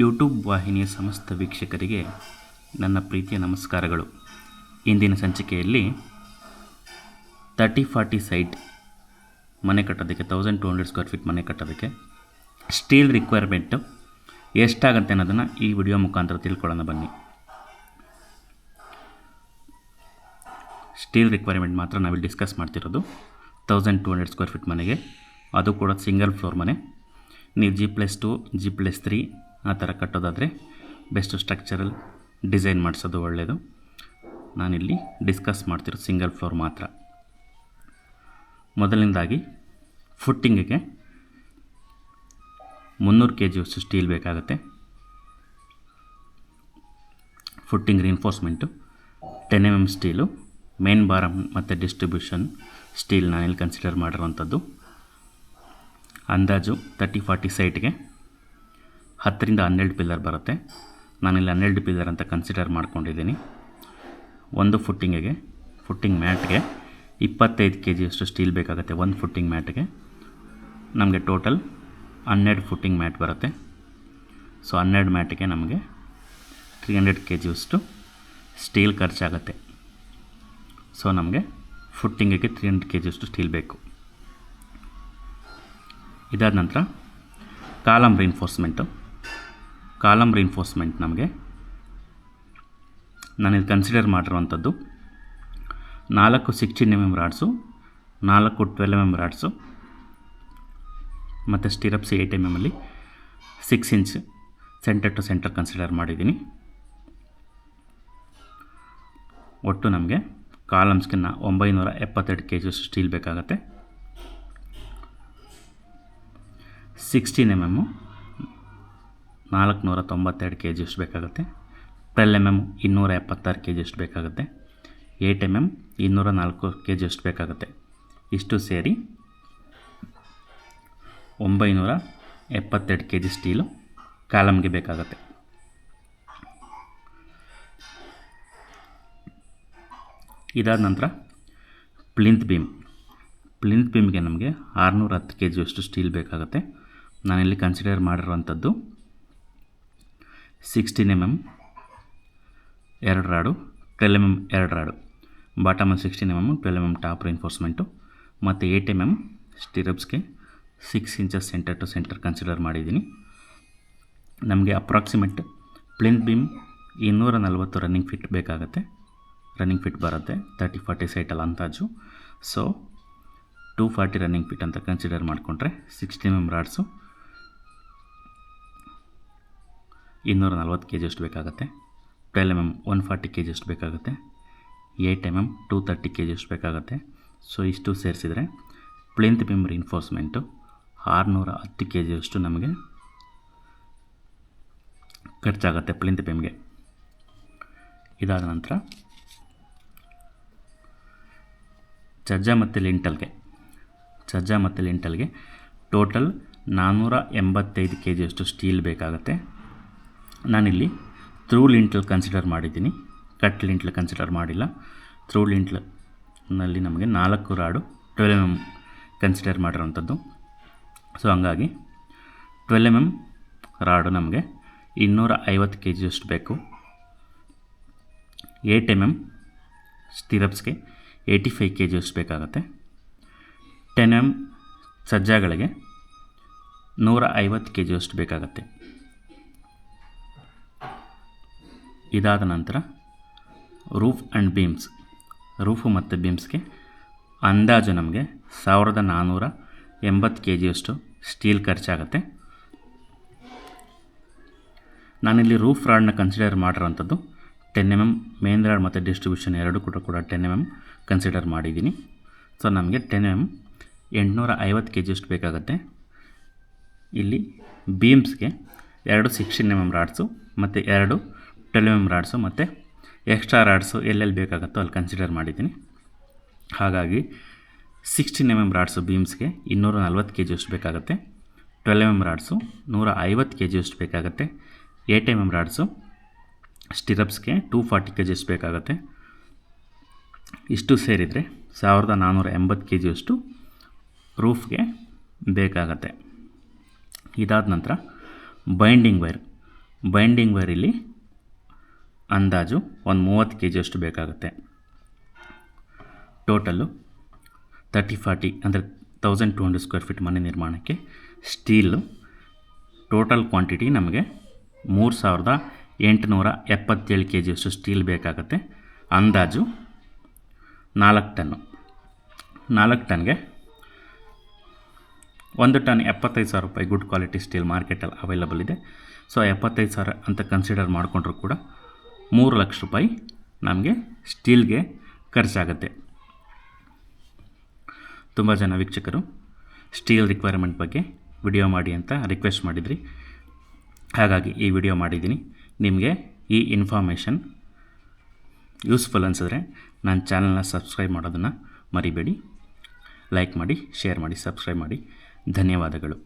YouTube ವಾಹಿನಿಯ ಸಮಸ್ತ ವೀಕ್ಷಕರಿಗೆ ನನ್ನ ಪ್ರೀತಿಯ ನಮಸ್ಕಾರಗಳು. ಇಂದಿನ ಸಂಚಿಕೆಯಲ್ಲಿ ತರ್ಟಿ ಫಾರ್ಟಿ ಸೈಟ್ ಮನೆ ಕಟ್ಟೋದಕ್ಕೆ thousand two hundred square feet ಮನೆ ಕಟ್ಟೋದಕ್ಕೆ ಸ್ಟೀಲ್ ರಿಕ್ವೈರ್ಮೆಂಟು ಎಷ್ಟಾಗುತ್ತೆ ಅನ್ನೋದನ್ನು ಈ ವಿಡಿಯೋ ಮುಖಾಂತರ ತಿಳ್ಕೊಳ್ಳೋಣ ಬನ್ನಿ. ಸ್ಟೀಲ್ ರಿಕ್ವೈರ್ಮೆಂಟ್ ಮಾತ್ರ ನಾವಿಲ್ಲಿ ಡಿಸ್ಕಸ್ ಮಾಡ್ತಿರೋದು. Thousand two hundred square feet ಮನೆಗೆ. ಅದು ಕೂಡ ಸಿಂಗಲ್ ಫ್ಲೋರ್ ಮನೆ. ನೀವು G plus two G plus three ಆ ಥರ ಕಟ್ಟೋದಾದರೆ ಬೆಸ್ಟ್ ಸ್ಟ್ರಕ್ಚರಲ್ ಡಿಸೈನ್ ಮಾಡಿಸೋದು ಒಳ್ಳೆಯದು ನಾನಿಲ್ಲಿ ಡಿಸ್ಕಸ್ ಮಾಡ್ತಿರೋ ಸಿಂಗಲ್ ಫ್ಲೋರ್ ಮಾತ್ರ. ಮೊದಲನೇದಾಗಿ ಫುಟ್ಟಿಂಗಿಗೆ ಮುನ್ನೂರು ಕೆ ಜಿಯಷ್ಟು ಸ್ಟೀಲ್ ಬೇಕಾಗುತ್ತೆ. Footing reinforcement ten M M steel main ಬಾರಮ್ ಮತ್ತು ಡಿಸ್ಟ್ರಿಬ್ಯೂಷನ್ ಸ್ಟೀಲ್ ನಾನಿಲ್ಲಿ ಕನ್ಸಿಡರ್ ಮಾಡಿರುವಂಥದ್ದು. ಅಂದಾಜು ತರ್ಟಿ ಫಾರ್ಟಿ ಸೈಟ್ಗೆ ಹತ್ತರಿಂದ ಹನ್ನೆರಡು ಪಿಲ್ಲರ್ ಬರುತ್ತೆ. ನಾನಿಲ್ಲಿ ಹನ್ನೆರಡು ಪಿಲ್ಲರ್ ಅಂತ ಕನ್ಸಿಡರ್ ಮಾಡ್ಕೊಂಡಿದ್ದೀನಿ. ಒಂದು ಫುಟ್ಟಿಂಗಿಗೆ, ಫುಟ್ಟಿಂಗ್ ಮ್ಯಾಟ್ಗೆ ಇಪ್ಪತ್ತೈದು ಕೆ ಜಿಯಷ್ಟು ಸ್ಟೀಲ್ ಬೇಕಾಗುತ್ತೆ ಒಂದು ಫುಟ್ಟಿಂಗ್ ಮ್ಯಾಟ್ಗೆ. ನಮಗೆ ಟೋಟಲ್ ಹನ್ನೆರಡು ಫುಟ್ಟಿಂಗ್ ಮ್ಯಾಟ್ ಬರುತ್ತೆ. ಸೊ ಹನ್ನೆರಡು ಮ್ಯಾಟ್ಗೆ ನಮಗೆ ತ್ರೀ ಹಂಡ್ರೆಡ್ ಕೆ ಜಿಯಷ್ಟು ಸ್ಟೀಲ್ ಖರ್ಚಾಗುತ್ತೆ. ಸೊ ನಮಗೆ ಫುಟ್ಟಿಂಗಿಗೆ ತ್ರೀ ಹಂಡ್ರೆಡ್ ಕೆ ಜಿಯಷ್ಟು ಸ್ಟೀಲ್ ಬೇಕು. ಇದಾದ ನಂತರ ಕಾಲಮ್ ರಿನ್ಫೋರ್ಸ್ಮೆಂಟು ಕಾಲಮ್ ರಿಇನ್ಫೋರ್ಸ್ಮೆಂಟ್ ನಮಗೆ. ನಾನಿದು ಕನ್ಸಿಡರ್ ಮಾಡಿರುವಂಥದ್ದು. ನಾಲ್ಕು ಸಿಕ್ಸ್ಟೀನ್ ಎಂ ಎಂ ರಾಡ್ಸು ನಾಲ್ಕು ಟ್ವೆಲ್ ಎಂ ಎಂ ರಾಡ್ಸು ಮತ್ತು stirrups eight M ಎಮ್ಮಲ್ಲಿ six inch center to center consider ಮಾಡಿದ್ದೀನಿ. ಒಟ್ಟು ನಮಗೆ ಕಾಲಮ್ಸ್ಗೆ ಒಂಬೈನೂರ ಎಪ್ಪತ್ತೆರಡು ಕೆ ಜಿಯಷ್ಟು ಸ್ಟೀಲ್ ಬೇಕಾಗುತ್ತೆ. ಸಿಕ್ಸ್ಟೀನ್ ಎಂ ಎಮ್ಮು ನಾಲ್ಕುನೂರ ತೊಂಬತ್ತೆರಡು ಕೆ ಜಿ ಅಷ್ಟು ಬೇಕಾಗುತ್ತೆ? ಟ್ವೆಲ್ ಎಂ ಎಂ ಇನ್ನೂರ ಎಪ್ಪತ್ತಾರು ಕೆ ಜಿ ಅಷ್ಟು ಬೇಕಾಗುತ್ತೆ? ಏಯ್ಟ್ ಎಂ ಎಂ ಇನ್ನೂರ ನಾಲ್ಕು ಕೆ ಜಿಯಷ್ಟು ಬೇಕಾಗುತ್ತೆ? ಇಷ್ಟು ಸೇರಿ ಒಂಬೈನೂರ ಎಪ್ಪತ್ತೆರಡು ಕೆ ಜಿ ಸ್ಟೀಲು ಕಾಲಮ್ಗೆ ಬೇಕಾಗುತ್ತೆ. ಇದಾದ ನಂತರ ಪ್ಲಿಂತ್ ಬೀಮ್ ಪ್ಲಿಂತ್ ಬೀಮ್ಗೆ ನಮಗೆ ಆರುನೂರ ಹತ್ತು ಕೆ ಜಿಯಷ್ಟು ಸ್ಟೀಲ್ ಬೇಕಾಗುತ್ತೆ. ನಾನಿಲ್ಲಿ ಕನ್ಸಿಡರ್ ಮಾಡಿರುವಂಥದ್ದು ಸಿಕ್ಸ್ಟೀನ್ ಎಂ ಎಂ ಎರಡು ರಾಡು ಟ್ವೆಲ್ ಎಂ ಎಂ ಎರಡು rod. ಬಾಟಮಲ್ಲಿ sixteen M M twelve M M top reinforcement ಮತ್ತು eight M M ಸ್ಟಿರಪ್ಸ್ಗೆ six inches center to center consider ಮಾಡಿದ್ದೀನಿ. ನಮಗೆ ಅಪ್ರಾಕ್ಸಿಮೇಟ್ ಪ್ಲಿಂತ್ ಬೀಮ್ ಇನ್ನೂರ ನಲ್ವತ್ತು ರನ್ನಿಂಗ್ ಫಿಟ್ ಬೇಕಾಗುತ್ತೆ. Running feet ಬರುತ್ತೆ thirty forty ಸೈಟಲ್ಲಿ ಅಂದಾಜು. So two forty running feet ಅಂತ ಕನ್ಸಿಡರ್ ಮಾಡಿಕೊಂಡ್ರೆ ಸಿಕ್ಸ್ಟಿ ಎಂ ಎಂ ರಾಡ್ಸು ಇನ್ನೂರ ನಲ್ವತ್ತು ಕೆ ಜಿಯಷ್ಟು ಬೇಕಾಗುತ್ತೆ. Twelve M M one forty K ಜಿಯಷ್ಟು ಬೇಕಾಗುತ್ತೆ. Eight M M two thirty K ಜಿಯಷ್ಟು ಬೇಕಾಗುತ್ತೆ. ಸೊ, ಇಷ್ಟು ಸೇರಿಸಿದರೆ ಪ್ಲಿಂತ್ ಬಿಮ್ ರಿನ್ಫೋರ್ಸ್ಮೆಂಟು ಆರುನೂರ ಹತ್ತು ಕೆ ಜಿಯಷ್ಟು ನಮಗೆ ಖರ್ಚಾಗುತ್ತೆ ಪ್ಲಿಂತ್ ಬಿಮ್ಗೆ. ಇದಾದ ನಂತರ ಚಜ್ಜಾ ಮತ್ತು ಲಿಂಟಲ್ಗೆ. ಚಜ್ಜಾ ಮತ್ತು ಲಿಂಟಲ್ಗೆ ಟೋಟಲ್ ನಾನ್ನೂರ ಎಂಬತ್ತೈದು ಕೆ ಜಿಯಷ್ಟು ಸ್ಟೀಲ್ ಬೇಕಾಗುತ್ತೆ. ನಾನಿಲ್ಲಿ ಥ್ರೂ ಲಿಂಟ್ಲ್ ಕನ್ಸಿಡರ್ ಮಾಡಿದ್ದೀನಿ. ಕಟ್ ಲಿಂಟ್ಲ್ ಕನ್ಸಿಡರ್ ಮಾಡಿಲ್ಲ. ಥ್ರೂ ಲಿಂಟ್ಲ್ನಲ್ಲಿ ನಮಗೆ ನಾಲ್ಕು ರಾಡು ಟ್ವೆಲ್ ಎಂ ಎಂ ಕನ್ಸಿಡರ್ ಮಾಡಿರೋವಂಥದ್ದು. ಸೊ ಹಂಗಾಗಿ ಟ್ವೆಲ್ ಎಂ ಎಂ ರಾಡು ನಮಗೆ ಇನ್ನೂರ ಐವತ್ತು ಕೆ ಜಿಯಷ್ಟು ಬೇಕು. ಏಯ್ಟ್ ಎಂ ಎಂ ಸ್ಟಿರಪ್ಸ್ಗೆ ಏಯ್ಟಿ ಫೈವ್ ಕೆ ಜಿಯಷ್ಟು ಬೇಕಾಗುತ್ತೆ. ಟೆನ್ ಎಂ ಸಜ್ಜಾಗಳಿಗೆ ನೂರ ಐವತ್ತು ಕೆ ಜಿಯಷ್ಟು ಬೇಕಾಗುತ್ತೆ. ಇದಾದ ನಂತರ ರೂಫ್ ಆ್ಯಂಡ್ ಬೀಮ್ಸ್, ರೂಫು ಮತ್ತು ಬೀಮ್ಸ್ಗೆ ಅಂದಾಜು ನಮಗೆ ಸಾವಿರದ ನಾನ್ನೂರ ಎಂಬತ್ತು ಕೆ ಜಿಯಷ್ಟು ಸ್ಟೀಲ್ ಖರ್ಚಾಗುತ್ತೆ. ನಾನಿಲ್ಲಿ ರೂಫ್ ರಾಡ್ನ consider ಮಾಡಿರೋಂಥದ್ದು ten M M main rod ಮತ್ತು ಡಿಸ್ಟ್ರಿಬ್ಯೂಷನ್ ಎರಡು ಕೂಡ ಕೂಡ ಟೆನ್ ಎಂ ಎಂ ಕನ್ಸಿಡರ್ ಮಾಡಿದ್ದೀನಿ. ಸೊ ನಮಗೆ ಟೆನ್ ಎಂ ಎಂಟುನೂರ ಐವತ್ತು ಕೆ ಜಿಯಷ್ಟು ಬೇಕಾಗುತ್ತೆ. ಇಲ್ಲಿ ಬೀಮ್ಸ್ಗೆ ಎರಡು ಸಿಕ್ಸ್ಟೀನ್ ಎಂ ಎಂ ರಾಡ್ಸು ಮತ್ತು ಎರಡು ಎಂ ರಾಡ್ಸು ಮತ್ತು ಎಕ್ಸ್ಟ್ರಾ ರಾಡ್ಸು ಎಲ್ಲೆಲ್ಲಿ ಬೇಕಾಗುತ್ತೋ ಅಲ್ಲಿ ಕನ್ಸಿಡರ್ ಮಾಡಿದ್ದೀನಿ. ಹಾಗಾಗಿ ಸಿಕ್ಸ್ಟೀನ್ ಎಂ ಎಂ ರಾಡ್ಸು ಬೀಮ್ಸ್ಗೆ ಇನ್ನೂರ ನಲ್ವತ್ತು ಕೆ ಜಿಯಷ್ಟು ಬೇಕಾಗುತ್ತೆ. ಟ್ವೆಲ್ ಎಂ ಎಂ ರಾಡ್ಸು ನೂರ ಐವತ್ತು ಕೆ ಜಿಯಷ್ಟು ಬೇಕಾಗುತ್ತೆ. ಏಟ್ ಎಂ ಎಂ ರಾಡ್ಸು ಸ್ಟಿರಪ್ಸ್ಗೆ ಟೂ ಫಾರ್ಟಿ ಕೆ ಜಿಯಷ್ಟು ಬೇಕಾಗುತ್ತೆ. ಇಷ್ಟು ಸೇರಿದರೆ ಸಾವಿರದ ನಾನ್ನೂರ ಎಂಬತ್ತು ಕೆ ಜಿಯಷ್ಟು ರೂಫ್ಗೆ ಬೇಕಾಗತ್ತೆ. ಇದಾದ ನಂತರ ಬೈಂಡಿಂಗ್ ವೈರ್ ಬೈಂಡಿಂಗ್ ವೈರ್ ಇಲ್ಲಿ ಅಂದಾಜು ಒಂದು ಮೂವತ್ತು ಕೆ ಜಿಯಷ್ಟು ಬೇಕಾಗುತ್ತೆ. ಟೋಟಲ್ಲು ತರ್ಟಿ ಫಾರ್ಟಿ ಅಂದರೆ thousand two hundred square feet ಮನೆ ನಿರ್ಮಾಣಕ್ಕೆ ಸ್ಟೀಲು ಟೋಟಲ್ ಕ್ವಾಂಟಿಟಿ ನಮಗೆ ಮೂರು ಸಾವಿರದ ಎಂಟುನೂರ ಎಪ್ಪತ್ತೇಳು ಕೆ ಜಿಯಷ್ಟು ಸ್ಟೀಲ್ ಬೇಕಾಗುತ್ತೆ. ಅಂದಾಜು ನಾಲ್ಕು ಟನ್ನು ನಾಲ್ಕು ಟನ್ಗೆ ಒಂದು ಟನ್ ಎಪ್ಪತ್ತೈದು ಸಾವಿರ ರೂಪಾಯಿ ಗುಡ್ ಕ್ವಾಲಿಟಿ ಸ್ಟೀಲ್ ಮಾರ್ಕೆಟಲ್ಲಿ ಅವೈಲಬಲ್ ಇದೆ. ಸೊ ಎಪ್ಪತ್ತೈದು ಸಾವಿರ ಅಂತ ಕನ್ಸಿಡರ್ ಮಾಡಿಕೊಂಡ್ರು ಕೂಡ ಮೂರು ಲಕ್ಷ ರೂಪಾಯಿ ನಮಗೆ ಸ್ಟೀಲ್ಗೆ ಖರ್ಚಾಗುತ್ತೆ. ತುಂಬ ಜನ ವೀಕ್ಷಕರು, ಸ್ಟೀಲ್ ರಿಕ್ವೈರ್ಮೆಂಟ್ ಬಗ್ಗೆ ವಿಡಿಯೋ ಮಾಡಿ ಅಂತ ರಿಕ್ವೆಸ್ಟ್ ಮಾಡಿದ್ರಿ. ಹಾಗಾಗಿ ಈ ವಿಡಿಯೋ ಮಾಡಿದ್ದೀನಿ. ನಿಮಗೆ ಈ ಇನ್ಫಾರ್ಮೇಷನ್ ಯೂಸ್ಫುಲ್ ಅನಿಸಿದ್ರೆ ನನ್ನ ಚಾನಲ್ನ ಸಬ್ಸ್ಕ್ರೈಬ್ ಮಾಡೋದನ್ನು ಮರಿಬೇಡಿ. ಲೈಕ್ ಮಾಡಿ ಶೇರ್ ಮಾಡಿ ಸಬ್ಸ್ಕ್ರೈಬ್ ಮಾಡಿ. ಧನ್ಯವಾದಗಳು.